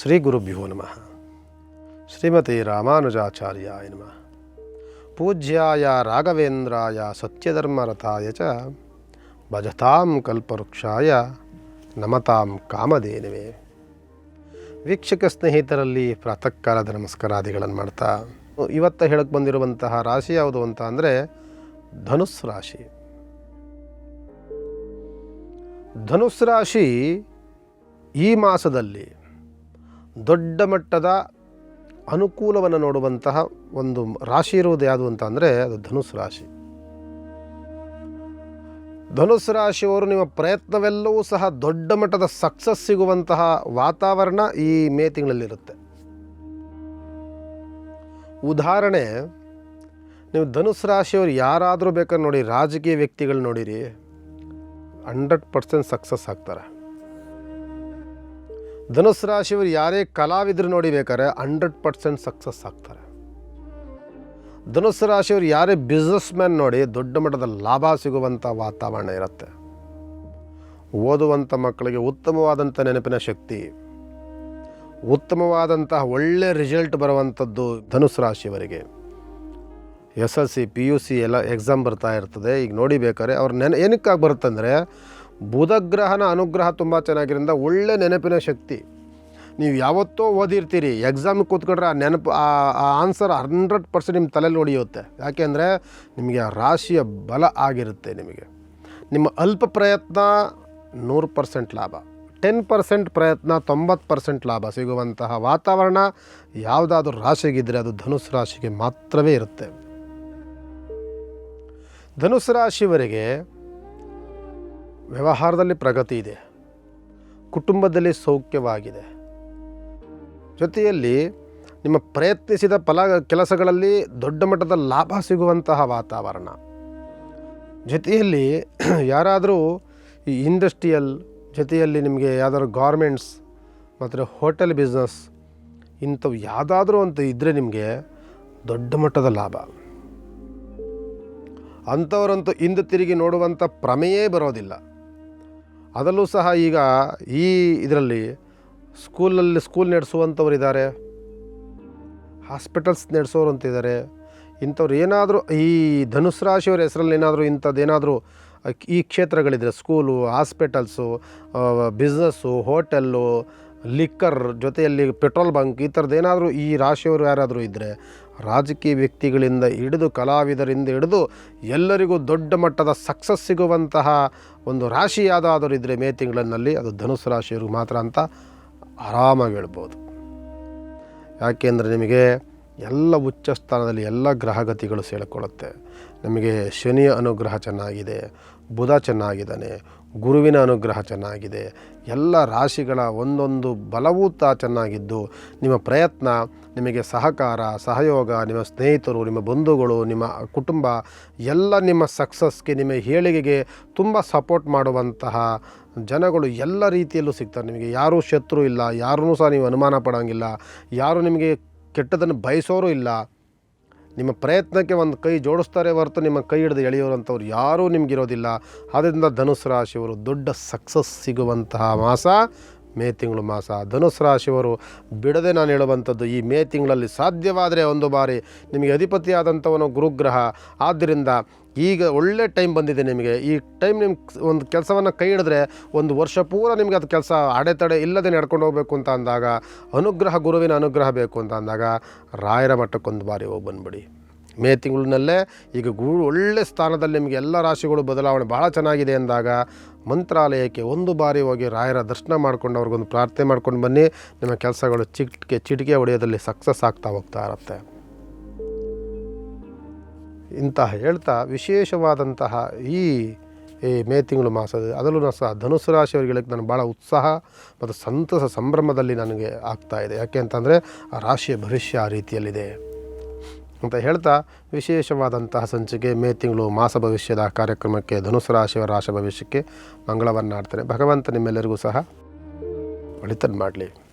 ಶ್ರೀ ಗುರುಭ್ಯೋ ನಮಃ. ಶ್ರೀಮತಿ ರಾಮಾನುಜಾಚಾರ್ಯಾಯ ನಮಃ. ಪೂಜ್ಯಾಯ ರಾಘವೇಂದ್ರಾಯ ಸತ್ಯಧರ್ಮರಥಾಯ ಚ ಭಜತಾಂ ಕಲ್ಪವೃಕ್ಷಾಯ ನಮತಾಂ ಕಾಮಧೇನುವೆ. ವೀಕ್ಷಕ ಸ್ನೇಹಿತರಲ್ಲಿ ಪ್ರಾತಃ ಕಾಲದ ನಮಸ್ಕಾರಾದಿಗಳನ್ನು ಮಾಡ್ತಾ, ಇವತ್ತು ಹೇಳಕ್ಕೆ ಬಂದಿರುವಂತಹ ರಾಶಿ ಯಾವುದು ಅಂತ ಅಂದರೆ ಧನುಸ್ ರಾಶಿ. ಧನುಸ್ ರಾಶಿ ಈ ಮಾಸದಲ್ಲಿ ದೊಡ್ಡ ಮಟ್ಟದ ಅನುಕೂಲವನ್ನು ನೋಡುವಂತಹ ಒಂದು ರಾಶಿ ಇರುವುದು ಯಾವುದು ಅಂತ ಅಂದರೆ ಅದು ಧನುಸ್ ರಾಶಿ. ಧನುಸ್ ರಾಶಿಯವರು ನಿಮ್ಮ ಪ್ರಯತ್ನವೆಲ್ಲವೂ ಸಹ ದೊಡ್ಡ ಮಟ್ಟದ ಸಕ್ಸಸ್ ಸಿಗುವಂತಹ ವಾತಾವರಣ ಈ ಮೇ ತಿಂಗಳಲ್ಲಿರುತ್ತೆ. ಉದಾಹರಣೆ, ನೀವು ಧನುಸ್ ರಾಶಿಯವರು ಯಾರಾದರೂ ಬೇಕಾದ್ರೆ ನೋಡಿ ರಾಜಕೀಯ ವ್ಯಕ್ತಿಗಳು ನೋಡಿರಿ ಹಂಡ್ರೆಡ್ ಪರ್ಸೆಂಟ್ ಸಕ್ಸಸ್ ಆಗ್ತಾರೆ. ಧನುಸ್ ರಾಶಿಯವರು ಯಾರೇ ಕಲಾವಿದರು ನೋಡಿ ಬೇಕಾದ್ರೆ ಹಂಡ್ರೆಡ್ ಪರ್ಸೆಂಟ್ ಸಕ್ಸಸ್ ಆಗ್ತಾರೆ. ಧನುಸ್ ರಾಶಿಯವರು ಯಾರೇ ಬಿಸ್ನೆಸ್ ಮ್ಯಾನ್ ನೋಡಿ ದೊಡ್ಡ ಮಟ್ಟದ ಲಾಭ ಸಿಗುವಂಥ ವಾತಾವರಣ ಇರುತ್ತೆ. ಓದುವಂಥ ಮಕ್ಕಳಿಗೆ ಉತ್ತಮವಾದಂಥ ನೆನಪಿನ ಶಕ್ತಿ ಉತ್ತಮವಾದಂತಹ ಒಳ್ಳೆ ರಿಸಲ್ಟ್ ಬರುವಂಥದ್ದು ಧನುಸ್ ರಾಶಿಯವರಿಗೆ. S L C, P U C ಎಲ್ಲ ಎಕ್ಸಾಮ್ ಬರ್ತಾ ಇರ್ತದೆ. ಈಗ ನೋಡಿ ಬೇಕಾದ್ರೆ ಅವ್ರ ನೆನ ಏನಕ್ಕಾಗಿ ಬರುತ್ತಂದರೆ ಬುಧಗ್ರಹನ ಅನುಗ್ರಹ ತುಂಬ ಚೆನ್ನಾಗಿರೋದ್ರಿಂದ ಒಳ್ಳೆ ನೆನಪಿನ ಶಕ್ತಿ. ನೀವು ಯಾವತ್ತೋ ಓದಿರ್ತೀರಿ ಎಕ್ಸಾಮಿಗೆ ಕೂತ್ಕೊಂಡ್ರೆ ಆ ನೆನಪು, ಆ ಆನ್ಸರ್ ಹಂಡ್ರೆಡ್ ಪರ್ಸೆಂಟ್ ನಿಮ್ಮ ತಲೆಯಲ್ಲಿ ಹೊಡೆಯುತ್ತೆ ಯಾಕೆಂದರೆ ನಿಮಗೆ ಆ ರಾಶಿಯ ಬಲ ಆಗಿರುತ್ತೆ ನಿಮಗೆ. ನಿಮ್ಮ ಅಲ್ಪ ಪ್ರಯತ್ನ ನೂರು ಪರ್ಸೆಂಟ್ ಲಾಭ. ಟೆನ್ ಪರ್ಸೆಂಟ್ ಪ್ರಯತ್ನ ತೊಂಬತ್ತು ಪರ್ಸೆಂಟ್ ಲಾಭ ಸಿಗುವಂತಹ ವಾತಾವರಣ ಯಾವುದಾದ್ರೂ ರಾಶಿಗಿದ್ದರೆ ಅದು ಧನುಸ್ ರಾಶಿಗೆ ಮಾತ್ರವೇ ಇರುತ್ತೆ. ಧನುಸ್ ರಾಶಿಯವರಿಗೆ ವ್ಯವಹಾರದಲ್ಲಿ ಪ್ರಗತಿ ಇದೆ. ಕುಟುಂಬದಲ್ಲಿ ಸೌಖ್ಯವಾಗಿದೆ. ಜೊತೆಯಲ್ಲಿ ನಿಮ್ಮ ಪ್ರಯತ್ನಿಸಿದ ಫಲ ಕೆಲಸಗಳಲ್ಲಿ ದೊಡ್ಡ ಮಟ್ಟದ ಲಾಭ ಸಿಗುವಂತಹ ವಾತಾವರಣ. ಜೊತೆಯಲ್ಲಿ ಯಾರಾದರೂ ಈ ಇಂಡಸ್ಟ್ರಿಯಲ್, ಜೊತೆಯಲ್ಲಿ ನಿಮಗೆ ಯಾವ್ದಾದ್ರು ಗಾರ್ಮೆಂಟ್ಸ್ ಮತ್ತು ಹೋಟೆಲ್ ಬಿಸ್ನೆಸ್ ಇಂಥವು ಯಾವುದಾದ್ರೂ ಅಂತ ಇದ್ದರೆ ನಿಮಗೆ ದೊಡ್ಡ ಮಟ್ಟದ ಲಾಭ. ಅಂಥವರಂತೂ ಹಿಂದೆ ತಿರುಗಿ ನೋಡುವಂಥ ಪ್ರಮೇಯೇ ಬರೋದಿಲ್ಲ. ಅದರಲ್ಲೂ ಸಹ ಈಗ ಈ ಇದರಲ್ಲಿ ಸ್ಕೂಲಲ್ಲಿ ಸ್ಕೂಲ್ ನಡೆಸುವಂಥವ್ರು ಇದ್ದಾರೆ, ಹಾಸ್ಪಿಟಲ್ಸ್ ನಡೆಸೋರು ಅಂತಿದ್ದಾರೆ ಇಂಥವ್ರು ಏನಾದರೂ ಈ ಧನುಸ್ ರಾಶಿಯವ್ರ ಹೆಸರಲ್ಲಿ ಏನಾದರೂ ಇಂಥದ್ದೇನಾದರೂ ಈ ಕ್ಷೇತ್ರಗಳಿದ್ರೆ school, hospitals business, hotel, liquor ಜೊತೆಯಲ್ಲಿ ಪೆಟ್ರೋಲ್ ಬಂಕ್ ಈ ಥರದ್ದು ಏನಾದರೂ ಈ ರಾಶಿಯವರು ಯಾರಾದರೂ ಇದ್ದರೆ ರಾಜಕೀಯ ವ್ಯಕ್ತಿಗಳಿಂದ ಹಿಡಿದು ಕಲಾವಿದರಿಂದ ಹಿಡಿದು ಎಲ್ಲರಿಗೂ ದೊಡ್ಡ ಮಟ್ಟದ ಸಕ್ಸಸ್ ಸಿಗುವಂತಹ ಒಂದು ರಾಶಿ ಇದ್ದರೆ ಮೇ ತಿಂಗಳಲ್ಲಿ ಅದು ಧನುಸು ರಾಶಿಯವ್ರಿಗೆ ಮಾತ್ರ ಅಂತ ಆರಾಮಾಗಿ ಹೇಳ್ಬೋದು. ಯಾಕೆಂದರೆ ನಿಮಗೆ ಎಲ್ಲ ಉಚ್ಚ ಸ್ಥಾನದಲ್ಲಿ ಎಲ್ಲ ಗ್ರಹಗತಿಗಳು ಸೇಳ್ಕೊಳ್ಳುತ್ತೆ ನಮಗೆ ಶನಿಯ ಅನುಗ್ರಹ ಚೆನ್ನಾಗಿದೆ, ಬುಧ ಚೆನ್ನಾಗಿದ್ದಾನೆ ಗುರುವಿನ ಅನುಗ್ರಹ ಚೆನ್ನಾಗಿದೆ. ಎಲ್ಲ ರಾಶಿಗಳ ಒಂದೊಂದು ಬಲವೂತ ಚೆನ್ನಾಗಿದ್ದು, ನಿಮ್ಮ ಪ್ರಯತ್ನ, ನಿಮಗೆ ಸಹಕಾರ, ಸಹಯೋಗ, ನಿಮ್ಮ ಸ್ನೇಹಿತರು, ನಿಮ್ಮ ಬಂಧುಗಳು, ನಿಮ್ಮ ಕುಟುಂಬ, ಎಲ್ಲ ನಿಮ್ಮ ಸಕ್ಸಸ್ಗೆ ನಿಮ್ಮ ಹೇಳಿಗೆಗೆ ತುಂಬ ಸಪೋರ್ಟ್ ಮಾಡುವಂತಹ ಜನಗಳು ಎಲ್ಲ ರೀತಿಯಲ್ಲೂ ಸಿಗ್ತಾರೆ. ನಿಮಗೆ ಯಾರೂ ಶತ್ರು ಇಲ್ಲ ಯಾರೂ ಸಹ ನೀವು ಅನುಮಾನ ಪಡೋಂಗಿಲ್ಲ, ಯಾರು ನಿಮಗೆ ಕೆಟ್ಟದನ್ನು ಬಯಸೋರು ಇಲ್ಲ. ನಿಮ್ಮ ಪ್ರಯತ್ನಕ್ಕೆ ಒಂದು ಕೈ ಜೋಡಿಸ್ತಾರೆ ಹೊರತು ನಿಮ್ಮ ಕೈ ಹಿಡಿದು ಎಳೆಯೋರಂಥವ್ರು ಯಾರೂ ನಿಮಗಿರೋದಿಲ್ಲ. ಆದ್ದರಿಂದ ಧನುಸ್ ರಾಶಿಯವರು ದೊಡ್ಡ ಸಕ್ಸಸ್ ಸಿಗುವಂತಹ ಮಾಸ ಮೇ ತಿಂಗಳು ಮಾಸ. ಧನುಸ್ ರಾಶಿಯವರು, ಬಿಡದೆ ನಾನು ಹೇಳುವಂಥದ್ದು ಈ ಮೇ ತಿಂಗಳಲ್ಲಿ ಸಾಧ್ಯವಾದರೆ ಒಂದು ಬಾರಿ ನಿಮಗೆ ಅಧಿಪತಿಯಾದಂಥವನು ಗುರುಗ್ರಹ. ಆದ್ದರಿಂದ ಈಗ ಒಳ್ಳೆ ಟೈಮ್ ಬಂದಿದೆ ನಿಮಗೆ. ಈ ಟೈಮ್ ನಿಮ್ಮ ಒಂದು ಕೆಲಸವನ್ನು ಕೈ ಹಿಡಿದ್ರೆ ಒಂದು ವರ್ಷ ಪೂರ ನಿಮಗೆ ಅದು ಕೆಲಸ ಅಡೆತಡೆ ಇಲ್ಲದೆ ನಡ್ಕೊಂಡು ಹೋಗಬೇಕು ಅಂತ ಅಂದಾಗ, ಅನುಗ್ರಹ, ಗುರುವಿನ ಅನುಗ್ರಹ ಬೇಕು ಅಂತ ಅಂದಾಗ, ರಾಯರ ಮಟ್ಟಕ್ಕೊಂದು ಬಾರಿ ಹೋಗಿ ಬಂದುಬಿಡಿ. ಮೇ ತಿಂಗಳಿನಲ್ಲೇ ಈಗ ಗುರು ಒಳ್ಳೆ ಸ್ಥಾನದಲ್ಲಿ ನಿಮಗೆ ಎಲ್ಲ ರಾಶಿಗಳು ಬದಲಾವಣೆ ಭಾಳ ಚೆನ್ನಾಗಿದೆ ಅಂದಾಗ ಮಂತ್ರಾಲಯಕ್ಕೆ ಒಂದು ಬಾರಿ ಹೋಗಿ ರಾಯರ ದರ್ಶನ ಮಾಡ್ಕೊಂಡು ಅವ್ರಿಗೊಂದು ಪ್ರಾರ್ಥನೆ ಮಾಡ್ಕೊಂಡು ಬನ್ನಿ. ನಿಮ್ಮ ಕೆಲಸಗಳು ಚಿಟಿಕೆ ಚಿಟಿಕೆ ಹೊಡೆಯೋದಲ್ಲಿ ಸಕ್ಸಸ್ ಆಗ್ತಾ ಹೋಗ್ತಾ ಇರುತ್ತೆ. ಇಂತಹ ಹೇಳ್ತಾ ವಿಶೇಷವಾದಂತಹ ಈ ಈ ಮೇ ತಿಂಗಳು ಮಾಸದ ಅದರಲ್ಲೂ ಸಹ ಧನುಸು ರಾಶಿಯವರಿಗೆ ನಾನು ಭಾಳ ಉತ್ಸಾಹ ಮತ್ತು ಸಂತಸ ಸಂಭ್ರಮದಲ್ಲಿ ನನಗೆ ಆಗ್ತಾ ಇದೆ. ಯಾಕೆ ಅಂತಂದರೆ ಆ ರಾಶಿಯ ಭವಿಷ್ಯ ಆ ರೀತಿಯಲ್ಲಿದೆ. ಅಂತ ಹೇಳ್ತಾ ವಿಶೇಷವಾದಂತಹ ಸಂಚಿಕೆ ಮೇ ತಿಂಗಳು ಮಾಸ ಭವಿಷ್ಯದ ಕಾರ್ಯಕ್ರಮಕ್ಕೆ ಧನುಸು ರಾಶಿಯ ರಾಶ ಭವಿಷ್ಯಕ್ಕೆ ಮಂಗಳವನ್ನು ಆಡ್ತಾರೆ ಭಗವಂತ ನಿಮ್ಮೆಲ್ಲರಿಗೂ ಸಹ ಒಳಿತನ್ನು ಮಾಡಲಿ.